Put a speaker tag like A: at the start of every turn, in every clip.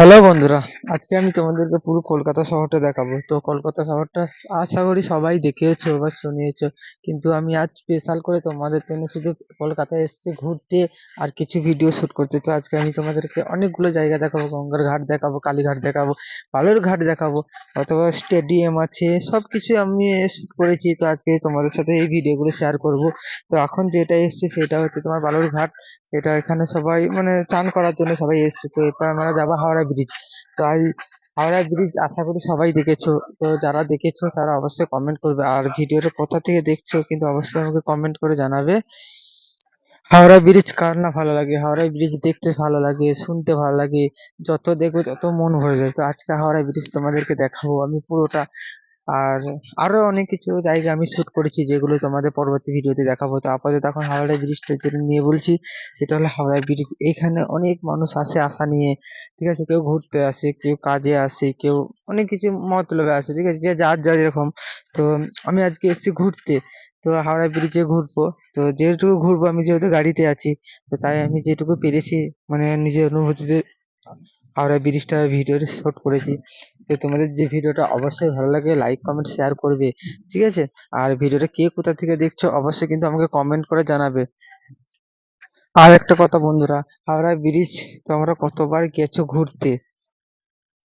A: Hello বন্ধুরা। আজকে আমি তোমাদেরকে পুরো কলকাতা শহরটা দেখাবো। তো কলকাতা শহরটা আশা করি সবাই দেখেছ বা শুনিয়েছো কিন্তু আমি আজ স্পেশাল করে তোমাদের জন্য শুধু কলকাতায় এসেছি ঘুরতে আর কিছু ভিডিও শুট করতে। তো আজকে আমি তোমাদেরকে অনেকগুলো জায়গা দেখাবো। গঙ্গার ঘাট দেখাবো, কালীঘাট দেখাবো, বালুর ঘাট দেখাবো, অথবা স্টেডিয়াম আছে সব কিছু আমি শুট করেছি। তো আজকে তোমাদের সাথে এই ভিডিওগুলো শেয়ার করব। তো এখন যেটা এসছে সেটা হচ্ছে তোমার বালুর ঘাট। এটা এখানে সবাই মানে চান করার জন্য সবাই এসছে। তো এরপর আমরা যাব হাওড়া ব্রিজ তাই হাওড়া ব্রিজ আশা করি সবাই দেখেছ। তো যারা দেখেছ, তারা অবশ্যই কমেন্ট করবে। আর ভিডিওটা কোথা থেকে দেখছ, কিন্তু অবশ্যই আমাকে কমেন্ট করে জানাবে। হাওড়া ব্রিজ কার না ভালো লাগে? হাওড়া ব্রিজ দেখতে ভালো লাগে, শুনতে ভালো লাগে। যত দেখব, তত মন ভরে যায় তো আজকে হাওড়া ব্রিজ তোমাদেরকে দেখাবো। আমি পুরোটা আর আরও অনেক কিছু জায়গা আমি শুট করেছি যেগুলো তোমাদের পরবর্তী ভিডিওতে দেখাবো। তো আপাতত এখন হাওড়া ব্রিজটা যেটা নিয়ে বলছি, সেটা হলো হাওড়া ব্রিজ এখানে অনেক মানুষ আসে আশা নিয়ে, ঠিক আছে? কেউ ঘুরতে আসে, কেউ কাজে আসে, কেউ অনেক কিছু মতলবে আসে, ঠিক আছে? যে যার যা যেরকম। তো আমি আজকে এসেছি ঘুরতে। তো হাওড়া ব্রিজে ঘুরবো। তো যেটুকু ঘুরবো, আমি যেহেতু গাড়িতে আছি, তো তাই আমি যেটুকু পেরেছি মানে নিজের অনুভূতিতে হাওড়া ব্রিজটা ভিডিও শুট করেছি। তো তোমাদের যে ভিডিওটা অবশ্যই ভালো লাগে লাইক কমেন্ট শেয়ার করবে, ঠিক আছে? আর ভিডিওটা কে কোথা থেকে দেখছ অবশ্যই কিন্তু আমাকে কমেন্ট করে জানাবে। আর একটা কথা বন্ধুরা, হাওড়া ব্রিজ তোমরা কতবার গেছো ঘুরতে?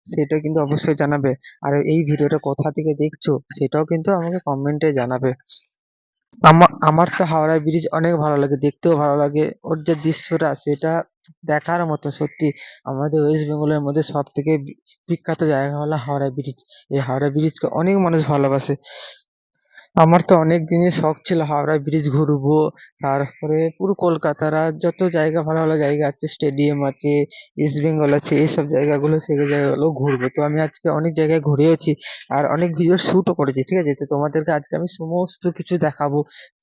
A: সেটা কিন্তু অবশ্যই জানাবে। আর এই ভিডিওটা কোথা থেকে দেখছ সেটাও কিন্তু আমাকে কমেন্টে জানাবে। আমার আমার তো হাওড়া ব্রিজ অনেক ভালো লাগে, দেখতেও ভালো লাগে। ওর যে দৃশ্যটা, সেটা দেখার মতো সত্যি। আমাদের ওয়েস্ট বেঙ্গলের মধ্যে সব থেকে বিখ্যাত জায়গা হলো হাওড়া ব্রিজ এই হাওড়া ব্রিজকে অনেক মানুষ ভালোবাসে। আমার তো অনেক দিনের শখ ছিল হাওড়া ব্রিজ ঘুরবো, তারপরে পুরো কলকাতার আর যত জায়গা, ভালো ভালো জায়গা আছে, স্টেডিয়াম আছে ইস্ট বেঙ্গল আছে এইসব জায়গাগুলো, সেই জায়গাগুলো ঘুরবো। তো আমি আজকে অনেক জায়গায় ঘুরেওছি আর অনেক ভিডিও শুটও করেছি, ঠিক আছে? তো তোমাদেরকে আজকে আমি সমস্ত কিছু দেখাবো,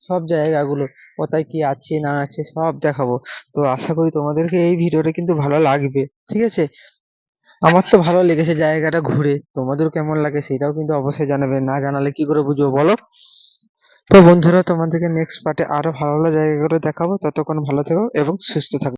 A: সব জায়গাগুলো, কোথায় কি আছে, না আছে, সব দেখাবো। তো আশা করি তোমাদেরকে এই ভিডিওটা কিন্তু ভালো লাগবে, ঠিক আছে? আমার তো ভালো লেগেছে জায়গাটা ঘুরে। তোমাদের কেমন লাগে সেটাও কিন্তু অবশ্যই জানাবে। না জানালে কি করে বুঝব বলো? তো বন্ধুরা, তোমাদেরকে নেক্সট পার্টে আরও ভালো ভালো জায়গাগুলো দেখাবো। ততক্ষণ ভালো থেকো এবং সুস্থ থাকো।